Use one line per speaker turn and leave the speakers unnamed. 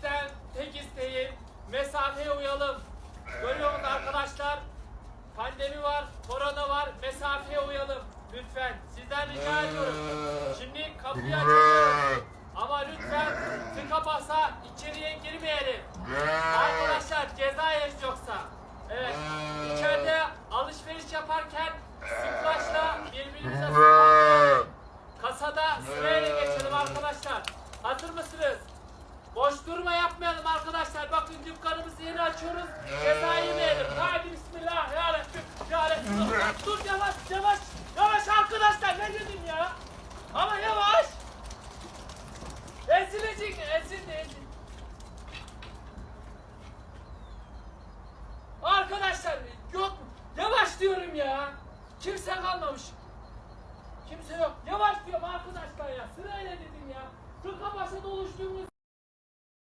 Sizden tek isteğim mesafeye uyalım. Görüyorsunuz arkadaşlar. Pandemi var, korona var. Mesafeye uyalım. Lütfen. Sizden rica ediyorum. Şimdi kapıyı açacağız. Ama lütfen tıka basa içeriye girmeyelim. Arkadaşlar ceza yeriz yoksa. Evet. İçeride alışveriş yaparken sıklaşla birbirimize sıkmayalım. Kasada sırayla geçelim arkadaşlar. Durma yapmayalım arkadaşlar. Bakın dükkanımızı yeni açıyoruz. Ee. Ceza yemeyelim. Haydi bismillah. Ya Rabbim. Ya Rabbim. Dur yavaş yavaş. Yavaş arkadaşlar. Ne dedim ya? Ama yavaş. Ezilecek. Ezildi. Ezildi. Arkadaşlar yok yavaş diyorum ya. Kimse kalmamış. Kimse yok. Yavaş diyorum arkadaşlar ya. Sırayla dedim ya. Kırka başa doluştuğumuz